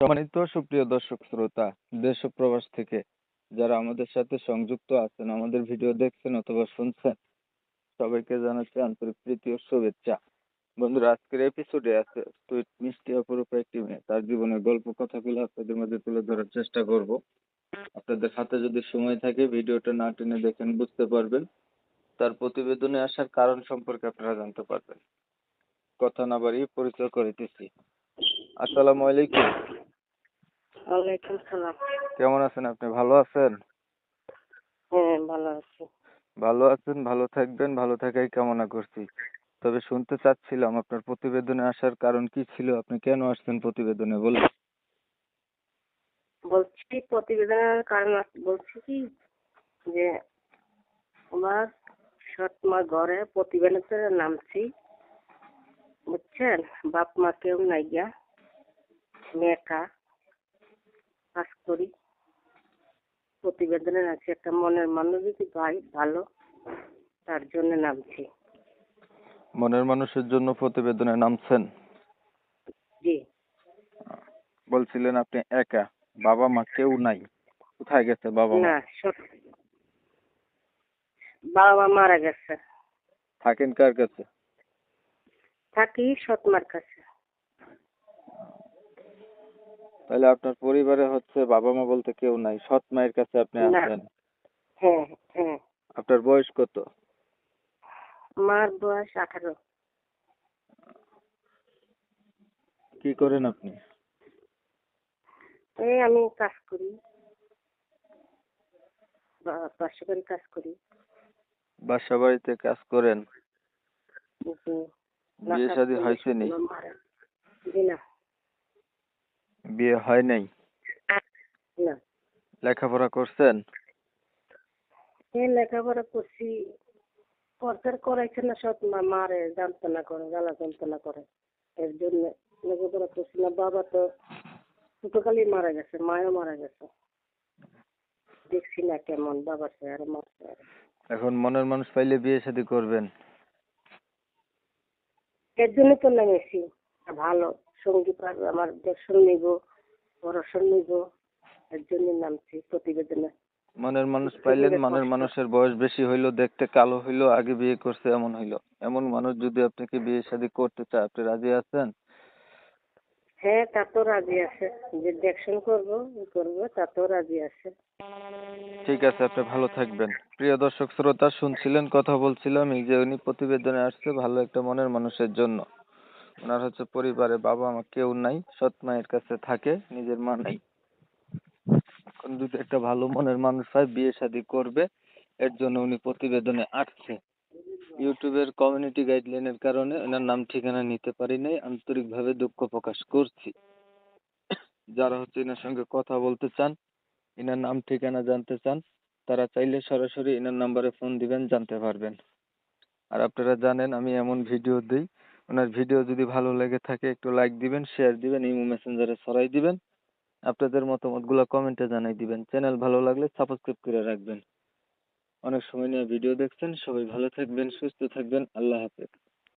সম্মানিত সুপ্রিয় দর্শক শ্রোতা দেশ ও প্রবাস থেকে যারা আমাদের সাথে সংযুক্ত আছেন, আমাদের ভিডিও দেখছেন অথবা শুনছেন, সবাইকে জানাচ্ছি আন্তরিক প্রীতি ও শুভেচ্ছা। বন্ধুরা, আজকের এপিসোডে আছে সুইট মিষ্টি, অপরূপ একটি মেয়ে। তার জীবনের গল্প কথাগুলো আপনাদের মধ্যে তুলে ধরার চেষ্টা করব। আপনাদের হাতে যদি সময় থাকে, ভিডিওটা না টেনে দেখেন বুঝতে পারবেন। তার প্রতিবেদনে আসার কারণ সম্পর্কে আপনারা জানতে পারবেন। কথা না বাড়িয়ে পরিচয় করিতেছি আসসালামু আলাইকুম। ওয়ালাইকুম সালাম কেমন আছেন আপনি? ভালো আছেন? হ্যাঁ ভালো আছি। ভালো আছেন ভালো থাকবেন ভালো থাকাই কামনা করছি। তবে শুনতে চাচ্ছিলাম আপনার প্রতিবেদনে আসার কারণ কি ছিল? আপনি কেন আসছেন প্রতিবেদনে বলুন। বলছি প্রতিবেদনের কারণ বলছি কি? যে আমার সৎমা ঘরে প্রতিবেদনতে নামছি। বুঝছেন? বাপ মা কেউ নাই গিয়া মেয়েটা কাজ করি। প্রতিবেদনে আছে একটা মনের মানুষ যদি ভাই ভালো। তার জন্য নামছি। মনের মানুষের জন্য প্রতিবেদনে নামছেন? জি। বলছিলেন আপনি একা। বাবা মা কেউ নাই। কোথায় গেছে বাবা মা? না বাবা মা মারা গেছে। থাকেন কার কাছে? থাকি সৎমার কাছে। তাহলে আপনার পরিবারে হচ্ছে বাবা মা বলতে কেউ নাই সৎ মায়ের কাছে আপনি। আছেন হ্যাঁ হ্যাঁ। আপনার বয়স কত? মার বয়স আঠারো। কি করেন আপনি? এই আমি কাজ করি। বা- বেসরকারি কাজ করি। বাসা বাড়িতে কাজ করেন। বিয়ে শাদী হয়েছে নি? জি না। বিয়ে হয় নাই? না। লেখাপড়া করছেন? এই লেখাপড়া করছি। সরকার করাইছে না সব মা মারে যন্ত্রণা করে জ্বালা যন্ত্রণা করে। এর জন্য লেখাপড়া করছি না। বাবা তো ছোটকালেই মারা গেছে মাও মারা গেছে। দেখছি না কেমন বাবার চেহারা মার চেহারা এখন মনের মানুষ পাইলে বিয়ে শাদী করবেন। এর জন্য তো নেমেছি ভালো। সঙ্গী পারবে আমার দেখশন নিব পড়াশোনা নিব এর জন্য নামছি প্রতিবেদনে। মনের মানুষ পাইলেন মনের মানুষের বয়স বেশি হইল দেখতে কালো হইল আগে বিয়ে করছে এমন হইল। এমন মানুষ যদি আপনাকে বিয়ে শাদী করতে চায় আপনি রাজি আছেন? হ্যাঁ তা তো রাজি আছে। যে দেখশন করব করব তা তো রাজি আছে। ঠিক আছে আপনি ভালো থাকবেন। প্রিয় দর্শক শ্রোতা শুনছিলেন কথা বলছিলাম এই যে উনি প্রতিবেদনে আসছে ভালো একটা মনের মানুষের জন্য। ওনার হচ্ছে পরিবারে বাবা মা কেউ নাই, সৎ মায়ের কাছে থাকে, নিজের মা নাই। এখন যদি একটা ভালো মনের মানুষ হয়, বিয়ে শাদী করবে, এর জন্য উনি প্রতিবেদনে আসছে। ইউটিউবের কমিউনিটি গাইডলাইনের কারণে ওনার নাম ঠিকানা নিতে পারি নাই, আন্তরিকভাবে দুঃখ প্রকাশ করছি। যারা হচ্ছে এনার সঙ্গে কথা বলতে চান, এনার নাম ঠিকানা জানতে চান, তারা চাইলে সরাসরি এনার নাম্বারে ফোন দিবেন, জানতে পারবেন। আর আপনারা জানেন, আমি এমন ভিডিও দিই ওনার ভিডিও যদি ভালো লেগে থাকে একটু লাইক দিবেন শেয়ার দিবেন, ইমো মেসেঞ্জারে ছড়াই দিবেন। আপনাদের মতামতগুলো কমেন্টে জানাই দিবেন। চ্যানেল ভালো লাগলে সাবস্ক্রাইব করে রাখবেন। অনেক সময় নিয়ে ভিডিও দেখছেন। সবাই ভালো থাকবেন, সুস্থ থাকবেন। আল্লাহ হাফেজ।